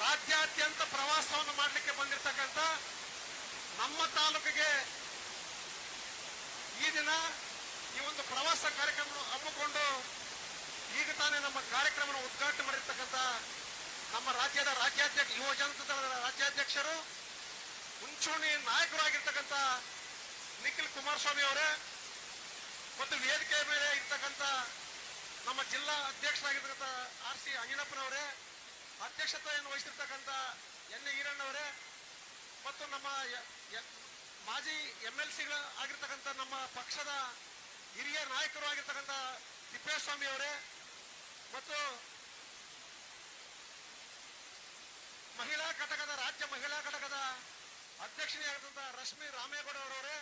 ರಾಜ್ಯಾದ್ಯಂತ ಪ್ರವಾಸವನ್ನು ಮಾಡಲಿಕ್ಕೆ ಬಂದಿರತಕ್ಕಂಥ ನಮ್ಮ ತಾಲೂಕಿಗೆ ಈ ದಿನ ಈ ಒಂದು ಪ್ರವಾಸ ಕಾರ್ಯಕ್ರಮ ಹಮ್ಮಿಕೊಂಡು ಈಗ ತಾನೇ ನಮ್ಮ ಕಾರ್ಯಕ್ರಮ ಉದ್ಘಾಟನೆ ಮಾಡಿರ್ತಕ್ಕಂಥ ನಮ್ಮ ರಾಜ್ಯದ ರಾಜ್ಯಾಧ್ಯಕ್ಷ, ಯುವ ಜನತಾ ರಾಜ್ಯಾಧ್ಯಕ್ಷರು, ಮುಂಚೂಣಿ ನಾಯಕರಾಗಿರ್ತಕ್ಕಂಥ ನಿಖಿಲ್ ಕುಮಾರಸ್ವಾಮಿ ಅವರೇ ಮತ್ತು ವೇದಿಕೆ ಮೇಲೆ ಇರ್ತಕ್ಕಂಥ ನಮ್ಮ ಜಿಲ್ಲಾ ಅಧ್ಯಕ್ಷರಾಗಿರ್ತಕ್ಕಂಥ ಆರ್ ಸಿ ಅಂಜನಪ್ಪನವರೇ ಅಧ್ಯಕ್ಷತೆಯನ್ನು ವಹಿಸಿರ್ತಕ್ಕಂಥ ಎನ್ ಈರಣ್ಣವರೇ ಮತ್ತು ನಮ್ಮ ಮಾಜಿ ಎಂ ಎಲ್ ಸಿಗಳ ನಮ್ಮ ಪಕ್ಷದ ಹಿರಿಯ ನಾಯಕರು ಆಗಿರ್ತಕ್ಕಂಥ ತಿಪ್ಪೇಸ್ವಾಮಿ ಅವರೇ ಮತ್ತು ಮಹಿಳಾ ಘಟಕದ, ರಾಜ್ಯ ಮಹಿಳಾ ಘಟಕದ ಅಧ್ಯಕ್ಷನೇ ಆಗಿರ್ತಕ್ಕಂಥ ರಶ್ಮಿ ರಾಮೇಗೌಡ ಅವರವರೇ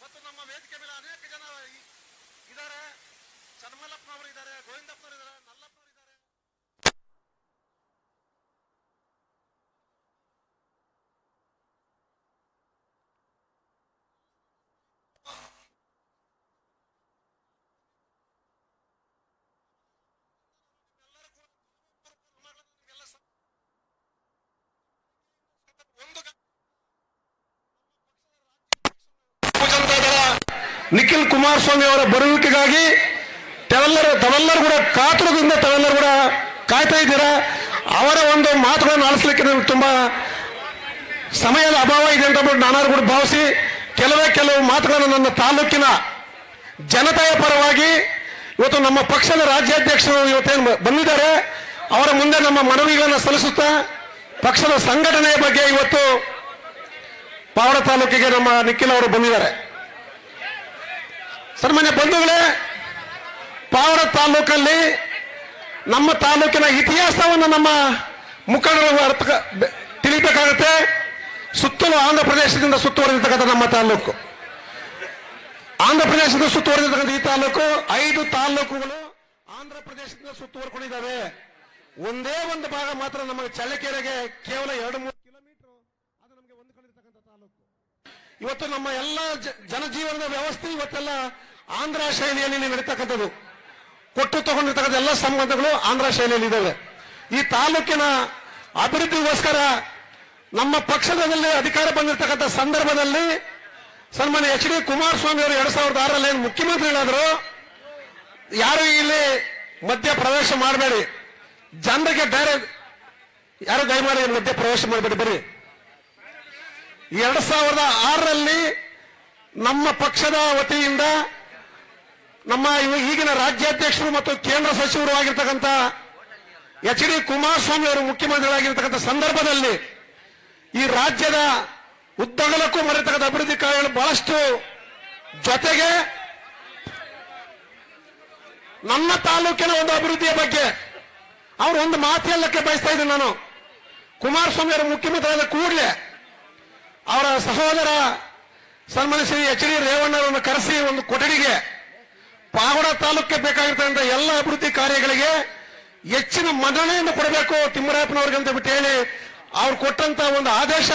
ಮತ್ತು ನಮ್ಮ ವೇದಿಕೆ ಮೇಲೆ ಅನೇಕ ಜನ ಇದ್ದಾರೆ ಚನ್ಮಲ್ಲಪ್ಪನವರು ಇದ್ದಾರೆ. ಗೋವಿಂದಪ್ಪನವರು ಇದ್ದಾರೆ ನಲ್ಲಪ್ಪನವರು ಇದ್ದಾರೆ ಎಲ್ಲ ಸ- ಒಂದು ಗ- ಜನತಾದಳ ನಿಖಿಲ್ ಕುಮಾರಸ್ವಾಮಿ ಅವರ ಬರುವಿಕೆಗಾಗಿ ತಾವೆಲ್ಲರೂ ತಾವೆಲ್ಲರೂ ಕೂಡ ಕಾತುರದಿಂದ ತಾವೆಲ್ಲರೂ ಕೂಡ ಕಾಯ್ತಾ ಇದ್ದೀರಾ? ಅವರ ಒಂದು ಮಾತುಗಳನ್ನು ಆಲಿಸ್ಲಿಕ್ಕೆ ನಮ್ಗೆ ತುಂಬಾ ಸಮಯದ ಅಭಾವ ಇದೆ ಅಂತ ಬಿಟ್ಟು ನಾನಾರು ಕೂಡ ಭಾವಿಸಿ ಕೆಲವೇ ಕೆಲವು ಮಾತುಗಳನ್ನು ನನ್ನ ತಾಲೂಕಿನ ಜನತೆಯ ಪರವಾಗಿ ಇವತ್ತು ನಮ್ಮ ಪಕ್ಷದ ರಾಜ್ಯಾಧ್ಯಕ್ಷರು ಇವತ್ತೇನು ಬಂದಿದ್ದಾರೆ. ಅವರ ಮುಂದೆ ನಮ್ಮ ಮನವಿಗಳನ್ನು ಸಲ್ಲಿಸುತ್ತಾ ಪಕ್ಷದ ಸಂಘಟನೆಯ ಬಗ್ಗೆ ಇವತ್ತು ಪಾವಡ ತಾಲೂಕಿಗೆ ನಮ್ಮ ನಿಖಿಲ್ ಅವರು ಬಂದಿದ್ದಾರೆ. ಸನ್ಮಾನ್ಯ ಬಂಧುಗಳೇ, ಪಾವರ ತಾಲೂಕಲ್ಲಿ ನಮ್ಮ ತಾಲೂಕಿನ ಇತಿಹಾಸವನ್ನು ನಮ್ಮ ಮುಖಂಡರು ಅರ್ಥ ತಿಳಿಬೇಕಾಗುತ್ತೆ. ಸುತ್ತಲೂ ಆಂಧ್ರ ಪ್ರದೇಶದಿಂದ ಸುತ್ತುವರೆದಿರ್ತಕ್ಕಂಥ ನಮ್ಮ ತಾಲೂಕು. ಆಂಧ್ರ ಪ್ರದೇಶದಿಂದ ಸುತ್ತುವರೆದಿರ್ತಕ್ಕಂಥ ಈ ತಾಲೂಕು, ಐದು ತಾಲೂಕುಗಳು ಆಂಧ್ರ ಪ್ರದೇಶದಿಂದ ಸುತ್ತುವರ್ಕೊಂಡಿದ್ದಾವೆ. ಒಂದೇ ಒಂದು ಭಾಗ ಮಾತ್ರ ನಮಗೆ ಚಳ್ಳಕೆರೆಗೆ ಕೇವಲ ಎರಡು ಮೂರು ಕಿಲೋಮೀಟರ್ ಅದು ನಮಗೆ ಹೊಂದಿಕೊಂಡಿರ್ತಕ್ಕಂಥ ತಾಲೂಕು. ಇವತ್ತು ನಮ್ಮ ಎಲ್ಲ ಜನಜೀವನದ ವ್ಯವಸ್ಥೆ ಇವತ್ತೆಲ್ಲ ಆಂಧ್ರ ಶೈಲಿಯಲ್ಲಿ ನೀವು ನಡೀತಕ್ಕಂಥದ್ದು ಕೊಟ್ಟು ತಗೊಂಡಿರ್ತಕ್ಕಂಥ ಎಲ್ಲ ಸಂಬಂಧಗಳು ಆಂಧ್ರ ಶೈಲಿಯಲ್ಲಿ ಇದ್ದಾವೆ. ಈ ತಾಲೂಕಿನ ಅಭಿವೃದ್ಧಿಗೋಸ್ಕರ ನಮ್ಮ ಪಕ್ಷದಲ್ಲಿ ಅಧಿಕಾರ ಬಂದಿರತಕ್ಕಂಥ ಸಂದರ್ಭದಲ್ಲಿ ಸನ್ಮಾನ್ಯ ಎಚ್ ಡಿ ಕುಮಾರಸ್ವಾಮಿ ಅವರು ಎರಡ್ ಸಾವಿರದ ಆರರಲ್ಲಿ ಏನು ಮುಖ್ಯಮಂತ್ರಿಗಳಾದರು, ಯಾರು ಇಲ್ಲಿ ಮಧ್ಯ ಪ್ರವೇಶ ಮಾಡಬೇಡಿ. ಜನರಿಗೆ ಬೇರೆ ಯಾರು ದಯಮಾಡಿ ಮಧ್ಯ ಪ್ರವೇಶ ಮಾಡಬೇಡಿ ಬರ್ರಿ ಎರಡ್ ಸಾವಿರದ ಆರರಲ್ಲಿ ನಮ್ಮ ಪಕ್ಷದ ವತಿಯಿಂದ ನಮ್ಮ ಈಗಿನ ರಾಜ್ಯಾಧ್ಯಕ್ಷರು ಮತ್ತು ಕೇಂದ್ರ ಸಚಿವರು ಆಗಿರ್ತಕ್ಕಂಥ ಎಚ್ ಡಿ ಕುಮಾರಸ್ವಾಮಿ ಅವರು ಮುಖ್ಯಮಂತ್ರಿಗಳಾಗಿರ್ತಕ್ಕಂಥ ಸಂದರ್ಭದಲ್ಲಿ ಈ ರಾಜ್ಯದ ಉದ್ದಗಲಕ್ಕೂ ಮರೆತಕ್ಕಂಥ ಅಭಿವೃದ್ಧಿ ಕಾರ್ಯಗಳು ಬಹಳಷ್ಟು ಜೊತೆಗೆ ನನ್ನ ತಾಲೂಕಿನ ಒಂದು ಅಭಿವೃದ್ಧಿಯ ಬಗ್ಗೆ ಅವರು ಒಂದು ಮಾತು ಹೇಳಕ್ಕೆ ಬಯಸ್ತಾ ಇದ್ದೀನಿ ನಾನು. ಕುಮಾರಸ್ವಾಮಿ ಅವರು ಮುಖ್ಯಮಂತ್ರಿ ಆದ ಕೂಡಲೇ ಅವರ ಸಹೋದರ ಸನ್ಮಾನ್ಯ ಶ್ರೀ ಎಚ್ ಡಿ ರೇವಣ್ಣರನ್ನು ಕರೆಸಿ ಒಂದು ಕೊಠಡಿಗೆ ಪಾವಡ ತಾಲೂಕಿಗೆ ಬೇಕಾಗಿರ್ತಕ್ಕಂಥ ಎಲ್ಲ ಅಭಿವೃದ್ಧಿ ಕಾರ್ಯಗಳಿಗೆ ಹೆಚ್ಚಿನ ಮನ್ನಣೆಯನ್ನು ಕೊಡಬೇಕು ತಿಮ್ಮರಾಯಪ್ಪನವ್ರಿಗೆ ಅಂತ ಬಿಟ್ಟು ಹೇಳಿ ಅವ್ರು ಕೊಟ್ಟಂತ ಒಂದು ಆದೇಶ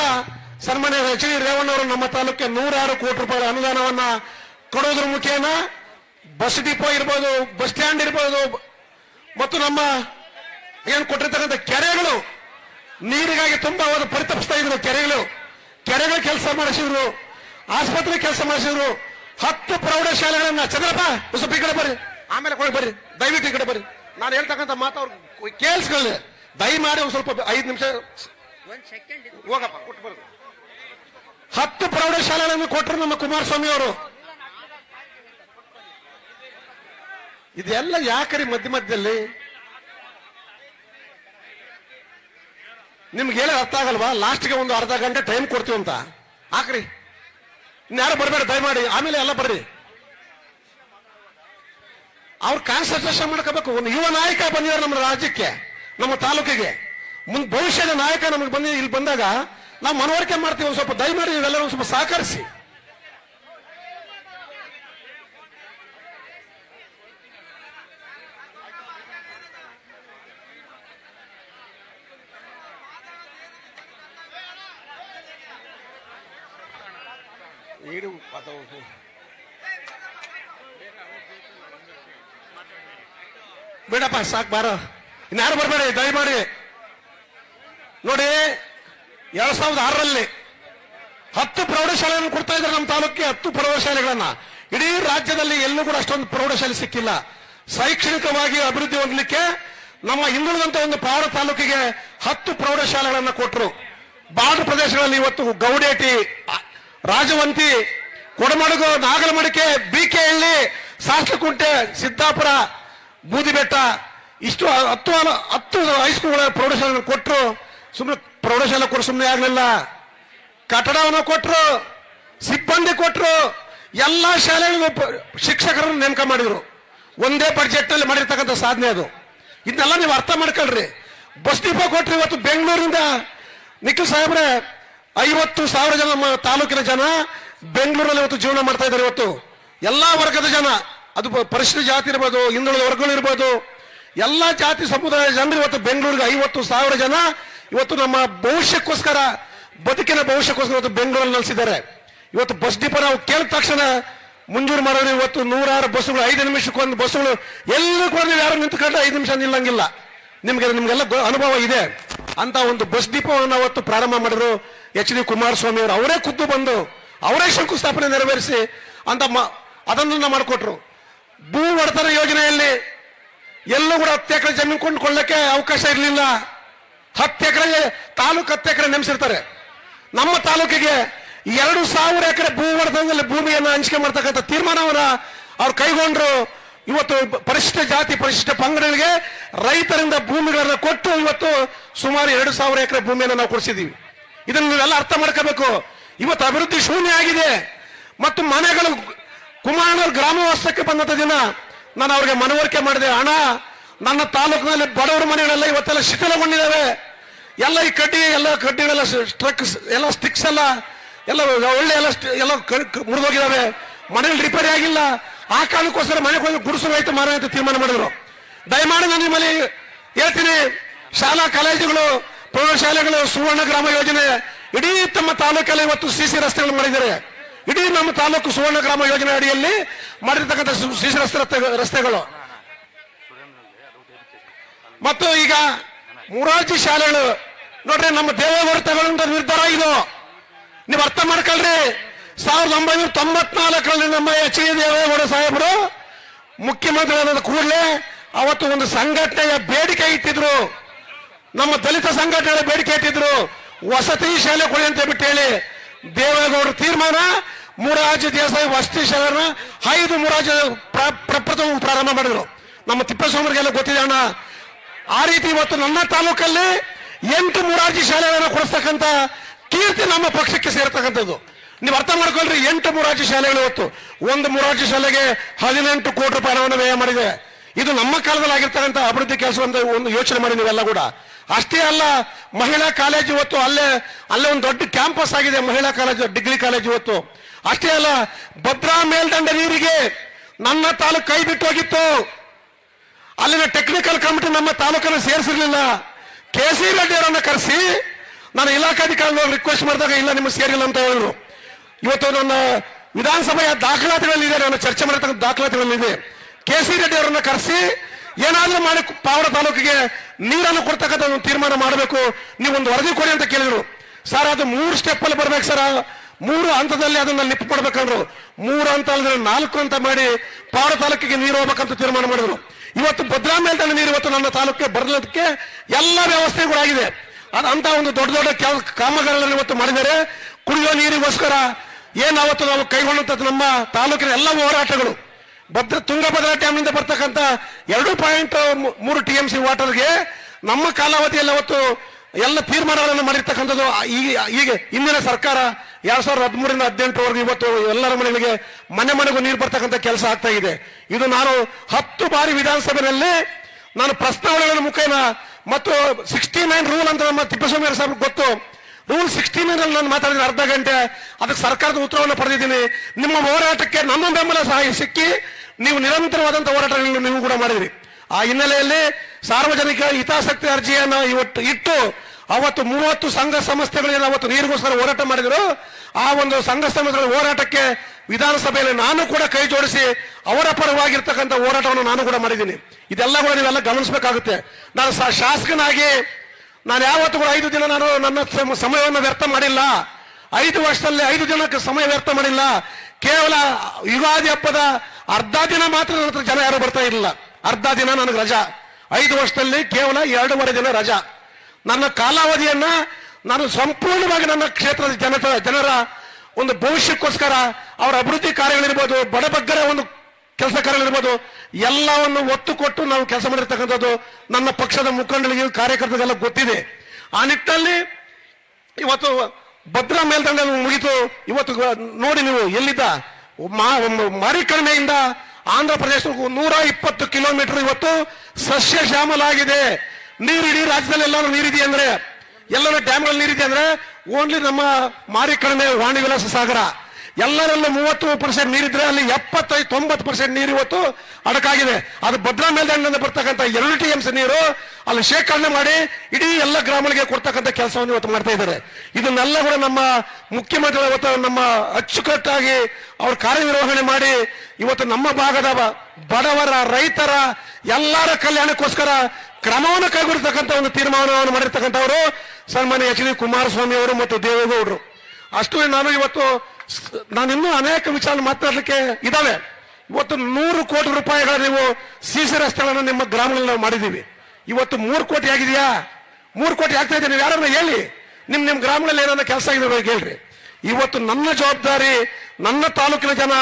ಸನ್ಮಾನ್ಯ ಎಚ್ ಡಿ ರೇವಣ್ಣವರು ನಮ್ಮ ತಾಲೂಕಿಗೆ ನೂರಾರು ಕೋಟಿ ರೂಪಾಯಿ ಅನುದಾನವನ್ನ ಕೊಡೋದ್ರ ಮುಖೇನ ಬಸ್ ಡಿಪೋ ಇರ್ಬೋದು, ಬಸ್ ಸ್ಟ್ಯಾಂಡ್ ಇರ್ಬೋದು, ಮತ್ತು ನಮ್ಮ ಏನು ಕೊಟ್ಟಿರ್ತಕ್ಕಂಥ ಕೆರೆಗಳು, ನೀರಿಗಾಗಿ ತುಂಬಾ ಅವರು ಪರಿತಪಿಸ್ತಾ ಇದ್ರು ಕೆರೆಗಳು. ಕೆರೆಗಳ ಕೆಲಸ ಮಾಡಿಸಿದ್ರು, ಆಸ್ಪತ್ರೆ ಕೆಲಸ ಮಾಡಿಸಿದ್ರು. ಹತ್ತು ಪ್ರೌಢಶಾಲೆಗಳನ್ನ ಚಂದ್ರಪ್ಪ ಸ್ವಲ್ಪ ಈ ಕಡೆ ಬರ್ರಿ. ಆಮೇಲೆ ಕೊಡಿ ಬರ್ರಿ. ದಯವಿಟ್ಟು ಈ ಕಡೆ ಬರ್ರಿ. ನಾನು ಹೇಳ್ತಕ್ಕಂಥ ಮಾತು ಅವ್ರು ಕೇಳಿಸ್ಕೊಳ್ಳಿ. ದಯಮಾಡಿ ಒಂದು ಸ್ವಲ್ಪ ಐದು ನಿಮಿಷ ಹೋಗಪ್ಪ ಕೊಟ್ಟು ಬರ್ರಿ. ಹತ್ತು ಪ್ರೌಢಶಾಲೆಗಳನ್ನು ಕೊಟ್ಟರು ನಮ್ಮ ಕುಮಾರಸ್ವಾಮಿ ಅವರು. ಇದೆಲ್ಲ ಯಾಕರಿ ಮಧ್ಯ ಮಧ್ಯದಲ್ಲಿ? ನಿಮ್ಗೆ ಹೇಳಿ ಅರ್ಥ ಆಗಲ್ವಾ? ಲಾಸ್ಟ್ಗೆ ಒಂದು ಅರ್ಧ ಗಂಟೆ ಟೈಮ್ ಕೊಡ್ತೀವಿ ಅಂತ. ಹಾಕ್ರಿ ಇನ್ಯಾರು ಬರಬೇಡ, ದಯಮಾಡಿ. ಆಮೇಲೆ ಎಲ್ಲ ಬರ್ರಿ. ಅವ್ರು ಕಾನ್ಸಂಟ್ರೇಷನ್ ಮಾಡ್ಕೋಬೇಕು. ಒಂದು ಯುವ ನಾಯಕ ಬಂದಿದ್ದಾರೆ ನಮ್ಮ ರಾಜ್ಯಕ್ಕೆ, ನಮ್ಮ ತಾಲೂಕಿಗೆ. ಮುಂದೆ ಭವಿಷ್ಯದ ನಾಯಕ ನಮಗೆ ಬಂದಿದೆ ಇಲ್ಲಿ ಬಂದಾಗ ನಾವು ಮನವರಿಕೆ ಮಾಡ್ತೀವಿ ಒಂದು ಸ್ವಲ್ಪ. ದಯಮಾಡಿ ಇವೆಲ್ಲರೂ ಸ್ವಲ್ಪ ಸಹಕರಿಸಿ. ಏಡು ಅಥವಾ ಬೇಡಪ್ಪ, ಸಾಕು, ಬಾರ. ಇನ್ಯಾರು ಬರಬೇಡಿ, ದಯಮಾಡಿ. ನೋಡಿ, ಎರಡ್ ಸಾವಿರದ ಆರರಲ್ಲಿ ಹತ್ತು ಪ್ರೌಢಶಾಲೆಯನ್ನು ಕೊಡ್ತಾ ಇದ್ದಾರೆ ನಮ್ಮ ತಾಲೂಕಿಗೆ, ಹತ್ತು ಪ್ರೌಢಶಾಲೆಗಳನ್ನ. ಇಡೀ ರಾಜ್ಯದಲ್ಲಿ ಎಲ್ಲೂ ಕೂಡ ಅಷ್ಟೊಂದು ಪ್ರೌಢಶಾಲೆ ಸಿಕ್ಕಿಲ್ಲ. ಶೈಕ್ಷಣಿಕವಾಗಿ ಅಭಿವೃದ್ಧಿ ಹೊಂದಲಿಕ್ಕೆ ನಮ್ಮ ಹಿಂದುಳಿದಂತ ಒಂದು ಪವಾಡ ತಾಲೂಕಿಗೆ ಹತ್ತು ಪ್ರೌಢಶಾಲೆಗಳನ್ನ ಕೊಟ್ಟರು ಬಾರ್ಡರ್ ಪ್ರದೇಶಗಳಲ್ಲಿ ಇವತ್ತು ಗೌಡೇಟಿ ರಾಜವಂತಿ ಕೊಡಮಡುಗು ನಾಗಲಮಡಿಕೆ, ಬಿಕೆಹಳ್ಳಿ, ಸಾಸ್ಲಕುಂಟೆ, ಸಿದ್ದಾಪುರ, ಬೂದಿಬೆಟ್ಟ, ಇಷ್ಟು ಹತ್ತು ಹತ್ತು ಹೈಸ್ಕೂಲ್ ಪ್ರೌಢಶಾಲೆ ಕೊಟ್ಟರು ಸುಮ್ಮನೆ ಪ್ರೌಢಶಾಲೆ ಕೊಟ್ಟು ಸುಮ್ಮನೆ ಆಗಲಿಲ್ಲ. ಕಟ್ಟಡವನ್ನು ಕೊಟ್ಟರು ಸಿಬ್ಬಂದಿ ಕೊಟ್ಟರು ಎಲ್ಲ ಶಾಲೆಗಳಿಗೂ ಶಿಕ್ಷಕರನ್ನು ನೇಮಕ ಮಾಡಿದ್ರು. ಒಂದೇ ಬಡ್ಜೆಟ್ನಲ್ಲಿ ಮಾಡಿರ್ತಕ್ಕಂಥ ಸಾಧನೆ ಅದು. ಇದನ್ನೆಲ್ಲ ನೀವು ಅರ್ಥ ಮಾಡ್ಕೊಳ್ರಿ. ಬಸ್ ಡಿಪೋ ಕೊಟ್ಟರು ಇವತ್ತು ಬೆಂಗಳೂರಿಂದ. ನಿಖಿಲ್ ಸಾಹೇಬ್ರೆ ಐವತ್ತು ಸಾವಿರ ಜನ ತಾಲೂಕಿನ ಜನ ಬೆಂಗಳೂರಲ್ಲಿ ಇವತ್ತು ಜೀವನ ಮಾಡ್ತಾ ಇದ್ದಾರೆ ಇವತ್ತು. ಎಲ್ಲಾ ವರ್ಗದ ಜನ. ಅದು ಪರಿಶಿಷ್ಟ ಜಾತಿ ಇರ್ಬೋದು, ಹಿಂದುಳಿದ ವರ್ಗಗಳು ಇರ್ಬೋದು. ಎಲ್ಲಾ ಜಾತಿ ಸಮುದಾಯ ಜನರು ಇವತ್ತು ಬೆಂಗಳೂರಿಗೆ ಐವತ್ತು ಸಾವಿರ ಜನ ಇವತ್ತು ನಮ್ಮ ಭವಿಷ್ಯಕ್ಕೋಸ್ಕರ, ಬದುಕಿನ ಭವಿಷ್ಯಕ್ಕೋಸ್ಕರ ಇವತ್ತು ಬೆಂಗಳೂರಲ್ಲಿ ನೆಲೆಸಿದ್ದಾರೆ. ಇವತ್ತು ಬಸ್ ಡಿಪೋ ನಾವು ಕೇಳಿದ ತಕ್ಷಣ ಮುಂಜೂರು ಮಾಡೋದು ಇವತ್ತು ನೂರಾರು ಬಸ್ಸುಗಳು, ಐದು ನಿಮಿಷಕ್ಕೊಂದು ಬಸ್ಸುಗಳು, ಎಲ್ಲೂ ಕೂಡ ನೀವು ಯಾರು ನಿಂತ್ಕೊಂಡ್ರೆ ಐದು ನಿಮಿಷ ನಿಲ್ಲಂಗಿಲ್ಲ. ನಿಮ್ಗೆ ನಿಮ್ಗೆಲ್ಲ ಅನುಭವ ಇದೆ. ಅಂತ ಒಂದು ಬಸ್ ದೀಪವನ್ನು ಅವತ್ತು ಪ್ರಾರಂಭ ಮಾಡಿದ್ರು ಎಚ್ ಡಿ ಕುಮಾರಸ್ವಾಮಿ ಅವರು. ಅವರೇ ಖುದ್ದು ಬಂದು ಅವರೇ ಶಂಕುಸ್ಥಾಪನೆ ನೆರವೇರಿಸಿ ಅಂತ ಅದನ್ನ ಮಾಡಿಕೊಟ್ರು. ಭೂ ಒಡೆತನ ಯೋಜನೆಯಲ್ಲಿ ಎಲ್ಲೂ ಕೂಡ ಹತ್ತು ಎಕರೆ ಜಮೀನು ಕೊಂಡ್ಕೊಳ್ಳಕ್ಕೆ ಅವಕಾಶ ಇರಲಿಲ್ಲ. ಹತ್ತು ಎಕರೆ ತಾಲೂಕು ಹತ್ತು ಎಕರೆ ನೆಮೆಸಿರ್ತಾರೆ. ನಮ್ಮ ತಾಲೂಕಿಗೆ ಎರಡು ಸಾವಿರ ಎಕರೆ ಭೂ ಒಡೆತನದಲ್ಲಿ ಭೂಮಿಯನ್ನು ಹಂಚಿಕೆ ಮಾಡ್ತಕ್ಕಂಥ ತೀರ್ಮಾನವನ್ನು ಅವ್ರು ಕೈಗೊಂಡ್ರು. ಇವತ್ತು ಪರಿಶಿಷ್ಟ ಜಾತಿ, ಪರಿಶಿಷ್ಟ ಪಂಗಡಗಳಿಗೆ ರೈತರಿಂದ ಭೂಮಿಗಳನ್ನು ಕೊಟ್ಟು ಇವತ್ತು ಸುಮಾರು ಎರಡು ಸಾವಿರ ಎಕರೆ ಭೂಮಿಯನ್ನು ನಾವು ಕೊಡಿಸಿದೀವಿ ಇದನ್ನು ನೀವೆಲ್ಲ ಅರ್ಥ ಮಾಡ್ಕೋಬೇಕು. ಇವತ್ತು ಅಭಿವೃದ್ಧಿ ಶೂನ್ಯ ಆಗಿದೆ. ಮತ್ತು ಮನೆಗಳು, ಕುಮಾರನೂರು ಗ್ರಾಮವಾಸಕ್ಕೆ ಬಂದಂತ ದಿನ ನಾನು ಅವ್ರಿಗೆ ಮನವರಿಕೆ ಮಾಡಿದೆ. ಹಣ ನನ್ನ ತಾಲೂಕಿನಲ್ಲಿ ಬಡವರ ಮನೆಗಳೆಲ್ಲ ಇವತ್ತೆಲ್ಲ ಶಿಥಿಲಗೊಂಡಿದ್ದಾವೆ. ಎಲ್ಲ ಈ ಕಡ್ಡಿ, ಎಲ್ಲ ಕಡ್ಡಿಗಳೆಲ್ಲ ಸ್ಟ್ರಕ್ಸ್ ಎಲ್ಲ ಸ್ಟಿಕ್ಸ್ ಎಲ್ಲ ಎಲ್ಲ ಒಳ್ಳೆ ಎಲ್ಲ ಎಲ್ಲ ಮುರಿದೋಗಿದ್ದಾವೆ. ಮನೆಗಳು ರಿಪೇರಿ ಆಗಿಲ್ಲ. ಆ ಕಾರಣಕ್ಕೋಸ್ಕರ ಮನೆಗೆ ಹೋಗಿ ಗುಡಿಸಲು ರೈತ ಮಾರ ಅಂತ ತೀರ್ಮಾನ ಮಾಡಿದ್ರು. ದಯಮಾಡಿ ನಾನು ನಿಮ್ಮಲ್ಲಿ ಹೇಳ್ತೀನಿ, ಶಾಲಾ ಕಾಲೇಜುಗಳು, ಪ್ರೌಢಶಾಲೆಗಳು, ಸುವರ್ಣ ಗ್ರಾಮ ಯೋಜನೆ ಇಡೀ ತಮ್ಮ ತಾಲೂಕಲ್ಲಿ ಇವತ್ತು ಸಿಸಿ ರಸ್ತೆಗಳು ಮಾಡಿದ್ದಾರೆ. ಇಡೀ ನಮ್ಮ ತಾಲೂಕು ಸುವರ್ಣ ಗ್ರಾಮ ಯೋಜನೆ ಅಡಿಯಲ್ಲಿ ಮಾಡಿರ್ತಕ್ಕಂಥ ಸಿಸಿ ರಸ್ತೆ ರಸ್ತೆ- ರಸ್ತೆಗಳು. ಮತ್ತು ಈಗ ಮೂರಾಜಿ ಶಾಲೆಗಳು, ನೋಡ್ರಿ ನಮ್ಮ ದೇವೇಗೌಡ ತಗೊಂಡ ನಿರ್ಧಾರ ಇದು. ನೀವು ಅರ್ಥ ಮಾಡ್ಕೊಳ್ರಿ. ಸಾವಿರದ ಒಂಬೈನೂರ ತೊಂಬತ್ನಾಲ್ಕರಲ್ಲಿ ನಮ್ಮ ಎಚ್ ಡಿ ದೇವೇಗೌಡ ಸಾಹೇಬರು ಮುಖ್ಯಮಂತ್ರಿಗಳಾದ ಕೂಡಲೇ ಅವತ್ತು ಒಂದು ಸಂಘಟನೆಯ ಬೇಡಿಕೆ ಇಟ್ಟಿದ್ರು. ನಮ್ಮ ದಲಿತ ಸಂಘಟನೆಗಳ ಬೇಡಿಕೆ ಇಟ್ಟಿದ್ರು. ವಸತಿ ಶಾಲೆ ಕೊಡಿ ಅಂತ ಬಿಟ್ಟು ಹೇಳಿ ದೇವೇಗೌಡರ ತೀರ್ಮಾನ ಮುರಾಜಿ ದೇಸಾಯಿ ವಸತಿ ಶಾಲೆನ ಐದು ಮುರಾಜಿ ಪ್ರ- ಪ್ರಪ್ರಥಮ ಪ್ರಾರಂಭ ಮಾಡಿದ್ರು. ನಮ್ಮ ತಿಪ್ಪೇಸ್ವಾಮಿಗೆಲ್ಲ ಗೊತ್ತಿದೆ ಅಣ್ಣ. ಆ ರೀತಿ ಇವತ್ತು ನನ್ನ ತಾಲೂಕಲ್ಲಿ ಎಂಟು ಮುರಾರ್ಜಿ ಶಾಲೆಗಳನ್ನು ಕೊಡಿಸ್ತಕ್ಕಂಥ ಕೀರ್ತಿ ನಮ್ಮ ಪಕ್ಷಕ್ಕೆ ಸೇರ್ತಕ್ಕಂಥದ್ದು. ನೀವು ಅರ್ಥ ಮಾಡ್ಕೊಳ್ರಿ, ಎಂಟು ಮುರಾಜಿ ಶಾಲೆಗಳು ಇವತ್ತು. ಒಂದು ಮುರಾಜಿ ಶಾಲೆಗೆ ಹದಿನೆಂಟು ಕೋಟಿ ರೂಪಾಯಿ ಹಣವನ್ನು ವ್ಯಯ ಮಾಡಿದೆ. ಇದು ನಮ್ಮ ಕಾಲದಲ್ಲಿ ಆಗಿರ್ತಕ್ಕಂಥ ಅಭಿವೃದ್ಧಿ ಕೆಲಸ ಅಂತ ಒಂದು ಯೋಚನೆ ಮಾಡಿ ನೀವೆಲ್ಲ ಕೂಡ. ಅಷ್ಟೇ ಅಲ್ಲ, ಮಹಿಳಾ ಕಾಲೇಜು ಇವತ್ತು ಅಲ್ಲೇ ಅಲ್ಲೇ ಒಂದು ದೊಡ್ಡ ಕ್ಯಾಂಪಸ್ ಆಗಿದೆ, ಮಹಿಳಾ ಕಾಲೇಜು, ಡಿಗ್ರಿ ಕಾಲೇಜು ಇವತ್ತು. ಅಷ್ಟೇ ಅಲ್ಲ, ಭದ್ರಾ ಮೇಲ್ದಂಡ ನೀರಿಗೆ ನನ್ನ ತಾಲೂಕು ಕೈ ಬಿಟ್ಟು ಹೋಗಿತ್ತು. ಅಲ್ಲಿನ ಟೆಕ್ನಿಕಲ್ ಕಮಿಟಿ ನಮ್ಮ ತಾಲೂಕನ್ನು ಸೇರಿಸಿರ್ಲಿಲ್ಲ. ಕೆ ಸಿ ರೆಡ್ಡಿ ಅವರನ್ನು ಕರೆಸಿ ನಾನು ಇಲಾಖಾಧಿಕಾರಿ ರಿಕ್ವೆಸ್ಟ್ ಮಾಡಿದಾಗ, ಇಲ್ಲ, ನಿಮ್ಗೆ ಸೇರಿಲ್ಲ ಅಂತ ಹೇಳಿದ್ರು. ಇವತ್ತು ನನ್ನ ವಿಧಾನಸಭೆಯ ದಾಖಲಾತಿಗಳಲ್ಲಿದೆ ನಾನು ಚರ್ಚೆ ಮಾಡಿರ್ತಕ್ಕಂಥ ದಾಖಲಾತಿಗಳಲ್ಲಿದೆ. ಕೆ ಸಿ ರೆಡ್ಡಿ ಅವರನ್ನ ಕರೆಸಿ, ಏನಾದರೂ ಮಾಡಿ ಪಾವಡ ತಾಲೂಕಿಗೆ ನೀರನ್ನು ಕೊಡ್ತಕ್ಕಂಥ ತೀರ್ಮಾನ ಮಾಡಬೇಕು. ನೀವು ಒಂದು ವರದಿ ಕೊಡಿ ಅಂತ ಕೇಳಿದ್ರು. ಸರ್, ಅದು ಮೂರು ಸ್ಟೆಪ್ ಅಲ್ಲಿ ಬರ್ಬೇಕು ಸರ್. ಮೂರು ಹಂತದಲ್ಲಿ ಅದನ್ನ ಲಿಪ್ ಮಾಡ್ಬೇಕಂದ್ರು. ಮೂರು ಹಂತ ಅಲ್ಲದ್ರೆ ನಾಲ್ಕು ಅಂತ ಮಾಡಿ ಪಾವಡ ತಾಲೂಕಿಗೆ ನೀರು ಹೋಗ್ಬೇಕಂತ ತೀರ್ಮಾನ ಮಾಡಿದ್ರು. ಇವತ್ತು ಭದ್ರಾ ಮೇಲ್ದಂಡ ನೀರು ಇವತ್ತು ನನ್ನ ತಾಲೂಕಿಗೆ ಬರಲಿಕ್ಕೆ ಎಲ್ಲ ವ್ಯವಸ್ಥೆಗಳು ಆಗಿದೆ ಅದು ಅಂತ ಒಂದು ದೊಡ್ಡ ದೊಡ್ಡ ಕೆಲ ಕಾಮಗಾರಿಗಳನ್ನು ಇವತ್ತು ಮಾಡಿದ್ದಾರೆ. ಕುಡಿಯೋ ನೀರಿಗೋಸ್ಕರ ಏನ್ ಅವತ್ತು ನಾವು ಕೈಗೊಳ್ಳುವಂಥದ್ದು ನಮ್ಮ ತಾಲೂಕಿನ ಎಲ್ಲ ಹೋರಾಟಗಳು. ಭದ್ರ ತುಂಗಭದ್ರಾ ಡ್ಯಾಮ್ನಿಂದ ಬರ್ತಕ್ಕಂಥ ಎರಡು ಪಾಯಿಂಟ್ ಮೂರು ಟಿ ಎಂ ಸಿ ವಾಟರ್ಗೆ ನಮ್ಮ ಕಾಲಾವಧಿಯಲ್ಲಿ ಅವತ್ತು ಎಲ್ಲ ತೀರ್ಮಾನಗಳನ್ನು ಮಾಡಿರ್ತಕ್ಕಂಥದ್ದು ಈಗ ಈಗ ಇಂದಿನ ಸರ್ಕಾರ ಎರಡ್ ಸಾವಿರದ ಹದಿಮೂರಿಂದ ಹದಿನೆಂಟರವರೆಗೂ ಇವತ್ತು ಎಲ್ಲರ ಮನೆಗಳಿಗೆ ಮನೆ ಮನೆಗೂ ನೀರು ಬರ್ತಕ್ಕಂಥ ಕೆಲಸ ಆಗ್ತಾ ಇದೆ. ಇದು ನಾನು ಹತ್ತು ಬಾರಿ ವಿಧಾನಸಭೆಯಲ್ಲಿ ನಾನು ಪ್ರಸ್ತಾವನೆಗಳ ಮುಖೇನ ಮತ್ತು ಸಿಕ್ಸ್ಟಿ ನೈನ್ ರೂಲ್ ಅಂತ ನಮ್ಮ ತಿಪ್ಪೇಸ್ವಾಮಿ ಸಾಹೇಬ್ರಿಗೆ ಗೊತ್ತು. ರೂಲ್ ಸಿಕ್ಸ್ಟಿ ನೈನ್ ಅಲ್ಲಿ ನಾನು ಮಾತಾಡಿದ ಅರ್ಧ ಗಂಟೆ, ಅದಕ್ಕೆ ಸರ್ಕಾರದ ಉತ್ತರವನ್ನು ಪಡೆದಿದ್ದೀನಿ. ನಿಮ್ಮ ಹೋರಾಟಕ್ಕೆ ನಮ್ಮ ಬೆಂಬಲ ಸಹಾಯ ಸಿಕ್ಕಿ ನೀವು ನಿರಂತರವಾದಂತಹ ಹೋರಾಟಗಳನ್ನು ನೀವು ಕೂಡ ಮಾಡಿದ್ರಿ. ಆ ಹಿನ್ನೆಲೆಯಲ್ಲಿ ಸಾರ್ವಜನಿಕ ಹಿತಾಸಕ್ತಿ ಅರ್ಜಿಯನ್ನು ಇವತ್ತು ಇಟ್ಟು ಅವತ್ತು ಮೂವತ್ತು ಸಂಘ ಸಂಸ್ಥೆಗಳನ್ನ ಅವತ್ತು ನೀರಿಗೋಸ್ಕರ ಹೋರಾಟ ಮಾಡಿದ್ರು. ಆ ಒಂದು ಸಂಘ ಸಂಸ್ಥೆಗಳ ಹೋರಾಟಕ್ಕೆ ವಿಧಾನಸಭೆಯಲ್ಲಿ ನಾನು ಕೂಡ ಕೈ ಜೋಡಿಸಿ ಅವರ ಪರವಾಗಿರ್ತಕ್ಕಂಥ ಹೋರಾಟವನ್ನು ನಾನು ಕೂಡ ಮಾಡಿದ್ದೀನಿ. ಇದೆಲ್ಲ ಕೂಡ ನೀವೆಲ್ಲ ಗಮನಿಸಬೇಕಾಗುತ್ತೆ. ನಾನು ಶಾಸಕನಾಗಿ ನಾನು ಯಾವತ್ತು ಕೂಡ ಐದು ದಿನ ನಾನು ನನ್ನ ಸಮ- ಸಮಯವನ್ನು ವ್ಯರ್ಥ ಮಾಡಿಲ್ಲ. ಐದು ವರ್ಷದಲ್ಲಿ ಐದು ದಿನಕ್ಕೆ ಸಮಯ ವ್ಯರ್ಥ ಮಾಡಿಲ್ಲ. ಕೇವಲ ಯುಗಾದಿ ಹಬ್ಬದ ಅರ್ಧ ದಿನ ಮಾತ್ರ ನನ್ನ ಜನ ಯಾರು ಬರ್ತಾ ಇರಲಿಲ್ಲ. ಅರ್ಧ ದಿನ ನನಗೆ ರಜಾ. ಐದು ವರ್ಷದಲ್ಲಿ ಕೇವಲ ಎರಡೂವರೆ ದಿನ ರಜಾ. ನನ್ನ ಕಾಲಾವಧಿಯನ್ನ ನಾನು ಸಂಪೂರ್ಣವಾಗಿ ನನ್ನ ಕ್ಷೇತ್ರದ ಜನತ, ಜನರ ಒಂದು ಭವಿಷ್ಯಕ್ಕೋಸ್ಕರ ಅವರ ಅಭಿವೃದ್ಧಿ ಕಾರ್ಯಗಳಿರ್ಬೋದು, ಬಡಬಗ್ಗರ ಒಂದು ಕೆಲಸ ಕಾರ್ಯಗಳಿರ್ಬೋದು, ಎಲ್ಲವನ್ನು ಒತ್ತು ಕೊಟ್ಟು ನಾವು ಕೆಲಸ ಮಾಡಿರ್ತಕ್ಕಂಥದ್ದು ನನ್ನ ಪಕ್ಷದ ಮುಖಂಡರಿಗೆ ಕಾರ್ಯಕರ್ತರಿಗೆಲ್ಲ ಗೊತ್ತಿದೆ. ಆ ನಿಟ್ಟಿನಲ್ಲಿ ಇವತ್ತು ಭದ್ರಾ ಮೇಲ್ದಂಡ ಮುಗಿತು, ಇವತ್ತು ನೋಡಿ ನೀವು ಎಲ್ಲಿದ್ದ? ಮಾ- ಮಾರಿಕಣಿವೆಯಿಂದ ಆಂಧ್ರ ಪ್ರದೇಶಕ್ಕೂ ನೂರ ಇಪ್ಪತ್ತು ಕಿಲೋಮೀಟರ್ ಇವತ್ತು ಸಸ್ಯ ಶ್ಯಾಮಲಾಗಿದೆ ನೀರು ಇಡೀ ರಾಜ್ಯದಲ್ಲಿ ಎಲ್ಲಾನು ನೀರಿದೆ ಅಂದ್ರೆ, ಎಲ್ಲರೂ ಡ್ಯಾಮ್ಗಳಲ್ಲಿ ನೀರಿದೆ ಅಂದ್ರೆ, ಓನ್ಲಿ ನಮ್ಮ ಮಾರಿಕಣಿವೆ ವಾಣಿ ವಿಲಾಸ ಸಾಗರ. ಎಲ್ಲರಲ್ಲೂ ಮೂವತ್ತು ಪರ್ಸೆಂಟ್ ನೀರಿದ್ರೆ ಅಲ್ಲಿ ಎಪ್ಪತ್ತೈದು, ತೊಂಬತ್ತು ಪರ್ಸೆಂಟ್ ನೀರು ಇವತ್ತು ಅಡಕಾಗಿದೆ. ಅದು ಭದ್ರಾ ಮೇಲ್ದಂಡದಿಂದ ಬರ್ತಕ್ಕಂಥ ಎರಡು ಟಿ ಎಮ್ಸ್ ನೀರು, ಅಲ್ಲಿ ಶೇಖರಣೆ ಮಾಡಿ ಇಡೀ ಎಲ್ಲ ಗ್ರಾಮಗಳಿಗೆ ಕೊಡ್ತಕ್ಕಂಥ ಕೆಲಸವನ್ನು ಇವತ್ತು ಮಾಡ್ತಾ ಇದ್ದಾರೆ. ಇದನ್ನೆಲ್ಲ ಕೂಡ ನಮ್ಮ ಮುಖ್ಯಮಂತ್ರಿಗಳು ಇವತ್ತು ನಮ್ಮ ಅಚ್ಚುಕಟ್ಟಾಗಿ ಅವ್ರ ಕಾರ್ಯನಿರ್ವಹಣೆ ಮಾಡಿ, ಇವತ್ತು ನಮ್ಮ ಭಾಗದ ಬಡವರ, ರೈತರ, ಎಲ್ಲರ ಕಲ್ಯಾಣಕ್ಕೋಸ್ಕರ ಕ್ರಮವನ್ನು ಕೈಗೊಳ್ಳತಕ್ಕಂಥ ಒಂದು ತೀರ್ಮಾನವನ್ನು ಮಾಡಿರ್ತಕ್ಕಂಥವರು ಸನ್ಮಾನ್ಯ ಎಚ್ ಡಿ ಕುಮಾರಸ್ವಾಮಿ ಅವರು ಮತ್ತು ದೇವೇಗೌಡರು. ಅಷ್ಟು ನಾನು ಇವತ್ತು ನಾನು ಇನ್ನೂ ಅನೇಕ ವಿಚಾರ ಮಾತಾಡಲಿಕ್ಕೆ ಇದ್ದಾವೆ ಇವತ್ತು ನೂರು ಕೋಟಿ ರೂಪಾಯಿಗಳ ನೀವು ಸಿಸಿ ರಸ್ತೆಗಳನ್ನು ನಿಮ್ಮ ಗ್ರಾಮಗಳಲ್ಲಿ ನಾವು ಮಾಡಿದ್ದೀವಿ. ಇವತ್ತು ಮೂರು ಕೋಟಿ ಆಗಿದೆಯಾ? ಮೂರು ಕೋಟಿ ಆಗ್ತಾ ಇದೆ. ನೀವು ಯಾರನ್ನ ಹೇಳಿ. ನಿಮ್ಮ ನಿಮ್ಮ ಗ್ರಾಮಗಳಲ್ಲಿ ಏನಾದ್ರು ಕೆಲಸ ಆಗಿದೆ ಹೇಳ್ರಿ. ಇವತ್ತು ನನ್ನ ಜವಾಬ್ದಾರಿ, ನನ್ನ ತಾಲೂಕಿನ ಜನ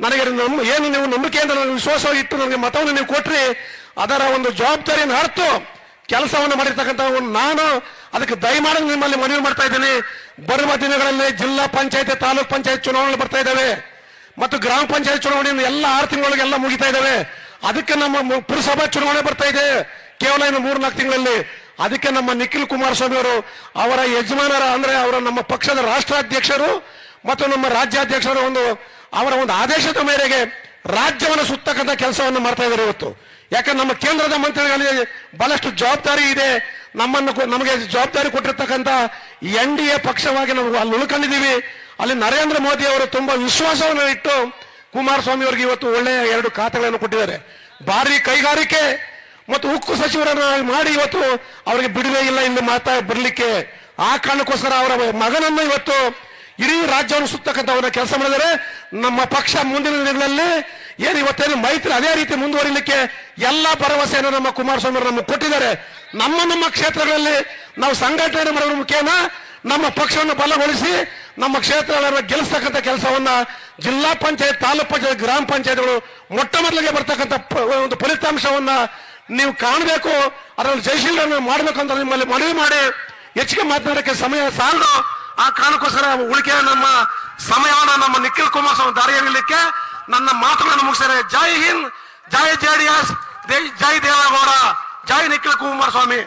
ನನಗೆ ನಮ್ಮ, ಏನು ನೀವು ನಂಬಿಕೆಯಿಂದ ನನಗೆ ವಿಶ್ವಾಸ ಇಟ್ಟು ನನಗೆ ಮತವನ್ನು ನೀವು ಕೊಟ್ರಿ, ಅದರ ಒಂದು ಜವಾಬ್ದಾರಿಯನ್ನು ಅರ್ತು ಕೆಲಸವನ್ನು ಮಾಡಿರ್ತಕ್ಕಂಥ ನಾನು, ಅದಕ್ಕೆ ದಯಮಾಡಿ ನಿಮ್ಮಲ್ಲಿ ಮನವಿ ಮಾಡ್ತಾ ಇದ್ದೀನಿ. ಬರುವ ದಿನಗಳಲ್ಲಿ ಜಿಲ್ಲಾ ಪಂಚಾಯತ್, ತಾಲೂಕ್ ಪಂಚಾಯತ್ ಚುನಾವಣೆ ಬರ್ತಾ ಇದ್ದಾವೆ. ಮತ್ತು ಗ್ರಾಮ ಪಂಚಾಯತ್ ಚುನಾವಣೆ ಎಲ್ಲ ಆರು ತಿಂಗಳಿಗೆ ಎಲ್ಲ ಮುಗಿತಾ ಇದ್ದಾವೆ. ಅದಕ್ಕೆ ನಮ್ಮ ಪುರಸಭಾ ಚುನಾವಣೆ ಬರ್ತಾ ಇದೆ. ಕೇವಲ ಇನ್ನು ಮೂರ್ನಾಲ್ಕು ತಿಂಗಳಲ್ಲಿ. ಅದಕ್ಕೆ ನಮ್ಮ ನಿಖಿಲ್ ಕುಮಾರಸ್ವಾಮಿ ಅವರು ಅವರ ಯಜಮಾನರ ಅಂದ್ರೆ ಅವರ ನಮ್ಮ ಪಕ್ಷದ ರಾಷ್ಟ್ರಾಧ್ಯಕ್ಷರು ಮತ್ತು ನಮ್ಮ ರಾಜ್ಯಾಧ್ಯಕ್ಷರ ಒಂದು ಅವರ ಒಂದು ಆದೇಶದ ಮೇರೆಗೆ ರಾಜ್ಯವನ್ನು ಸುತ್ತಕ್ಕಂಥ ಕೆಲಸವನ್ನು ಮಾಡ್ತಾ ಇದ್ದಾರೆ ಇವತ್ತು. ಯಾಕಂದ್ರೆ ನಮ್ಮ ಕೇಂದ್ರದ ಮಂತ್ರಿಗಳಿಗೆ ಬಹಳಷ್ಟು ಜವಾಬ್ದಾರಿ ಇದೆ. ನಮ್ಮನ್ನು ನಮಗೆ ಜವಾಬ್ದಾರಿ ಕೊಟ್ಟಿರ್ತಕ್ಕಂಥ ಎನ್ ಡಿ ಎ ಪಕ್ಷವಾಗಿ ನಾವು ಅಲ್ಲಿ ಉಳ್ಕೊಂಡಿದ್ದೀವಿ. ಅಲ್ಲಿ ನರೇಂದ್ರ ಮೋದಿ ಅವರು ತುಂಬಾ ವಿಶ್ವಾಸವನ್ನು ಇಟ್ಟು ಕುಮಾರಸ್ವಾಮಿ ಅವರಿಗೆ ಇವತ್ತು ಒಳ್ಳೆಯ ಎರಡು ಖಾತೆಗಳನ್ನು ಕೊಟ್ಟಿದ್ದಾರೆ. ಭಾರಿ ಕೈಗಾರಿಕೆ ಮತ್ತು ಉಕ್ಕು ಸಚಿವರನ್ನ ಮಾಡಿ ಇವತ್ತು ಅವರಿಗೆ ಬಿಡುವೆ ಇಲ್ಲ ಎಂದು ಮಾತಾ ಬರಲಿಕ್ಕೆ ಆ ಕಾರಣಕ್ಕೋಸ್ಕರ ಅವರ ಮಗನನ್ನು ಇವತ್ತು ಇಡೀ ರಾಜ್ಯವನ್ನು ಸುತ್ತಕ್ಕಂಥವನ್ನ ಕೆಲಸ ಮಾಡಿದರೆ ನಮ್ಮ ಪಕ್ಷ ಮುಂದಿನ ದಿನಗಳಲ್ಲಿ ಏನು ಇವತ್ತೇನು ಮೈತ್ರಿ ಅದೇ ರೀತಿ ಮುಂದುವರಿಲಿಕ್ಕೆ ಎಲ್ಲ ಭರವಸೆಯನ್ನು ನಮ್ಮ ಕುಮಾರಸ್ವಾಮಿ ಅವರು ನಮಗೆ ಕೊಟ್ಟಿದ್ದಾರೆ. ನಮ್ಮ ನಮ್ಮ ಕ್ಷೇತ್ರಗಳಲ್ಲಿ ನಾವು ಸಂಘಟನೆ ಮಾಡುವ ಮುಖೇನ ನಮ್ಮ ಪಕ್ಷವನ್ನು ಬಲಗೊಳಿಸಿ ನಮ್ಮ ಕ್ಷೇತ್ರಗಳನ್ನು ಗೆಲ್ಲಿಸ್ತಕ್ಕಂಥ ಕೆಲಸವನ್ನ ಜಿಲ್ಲಾ ಪಂಚಾಯತ್ ತಾಲೂಕ್ ಪಂಚಾಯತ್ ಗ್ರಾಮ ಪಂಚಾಯತ್ಗಳು ಮೊಟ್ಟ ಮೊದಲಿಗೆ ಬರ್ತಕ್ಕಂಥ ಒಂದು ಫಲಿತಾಂಶವನ್ನ ನೀವು ಕಾಣಬೇಕು, ಅದರಲ್ಲಿ ಜಯಶೀಲರನ್ನು ಮಾಡಬೇಕು ಅಂತ ನಿಮ್ಮಲ್ಲಿ ಮನವಿ ಮಾಡಿ, ಹೆಚ್ಚಿಗೆ ಮಾತನಾಡಕ್ಕೆ ಸಮಯ ಸಾಲದು. ಆ ಕಾರಣಕ್ಕೋಸ್ಕರ ಉಳಿಕೆ ನಮ್ಮ ಸಮಯವನ್ನು ನಮ್ಮ ನಿಖಿಲ್ ಕುಮಾರ್ ಸ್ವಾಮಿ ದಾರಿಯಲ್ಲಿಕ್ಕೆ ನನ್ನ ಮಾತುಗಳನ್ನು ಮುಗಿಸಿದರೆ ಜೈ ಹಿಂದ್, ಜೈ ಜೆಡಿಎಸ್ ಜೈ ದೇವೇಗೌಡ, ಜೈ ನಿಖಿಲ್ ಕುಮಾರಸ್ವಾಮಿ.